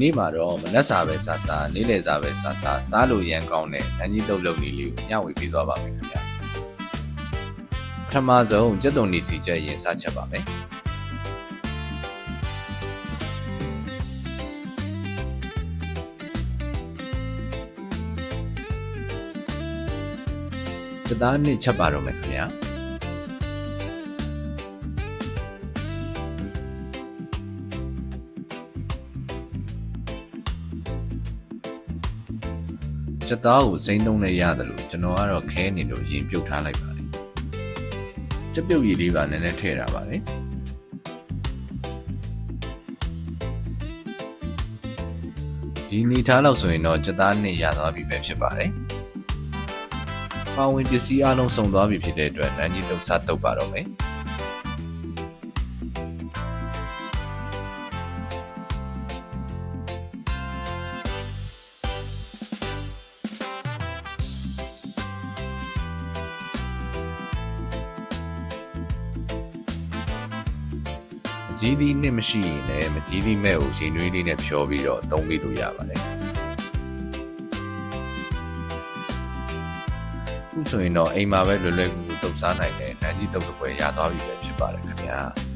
နေ့မှာတော့မနက်စာပဲစားစားနေ့လယ်စာပဲစားစားစားလို့ရန်ကောင်းတဲ့နန်းကြီးတုပ်လုပ်နည်းလေးကိုမျှဝေပေးသွားပါမယ်ခင်ဗျာပထမဆုံးကြက်သွန်နီစီချက်ရင်စားချက်ပါမယ်စသားနှစ်ချက်ပါတော့မယ်ခင်ဗျာ စက်သားကိုစိမ့်သုံးနဲ့ရတယ်လို့ကျွန်တော်ကတော့ခဲနေလို့ရင်ပြုတ်ထားလိုက်ပါတယ်စက်ပြုတ်ရည်လေးပါနည်းနည်းထည့်တာပါတယ်ဒီနေထားလောက်ဆိုရင်တော့စက်သားနဲ့ရသွားပြီပဲဖြစ်ပါတယ်ပါဝင်ပစ္စည်းအလုံးစုံသွားပြီဖြစ်တဲ့အတွက်နန်းကြီးတုပ်စားတုပ်ပါတော့မယ် ကြီးသီးနဲ့မရှိရင်လည်းမကြီးသီးမဲ့ကိုရင်နွေးလေးနဲ့ဖြောပြီးတော့သုံးပြီးလို့ရပါတယ်ခုဆိုရင်တော့အိမ်မှာပဲလွယ်လွယ်ကူကူတုပ်စားနိုင်တဲ့နန်းကြီးတုပ်တစ်ပွဲရသွားပြီပဲဖြစ်ပါတယ်ခင်ဗျာ။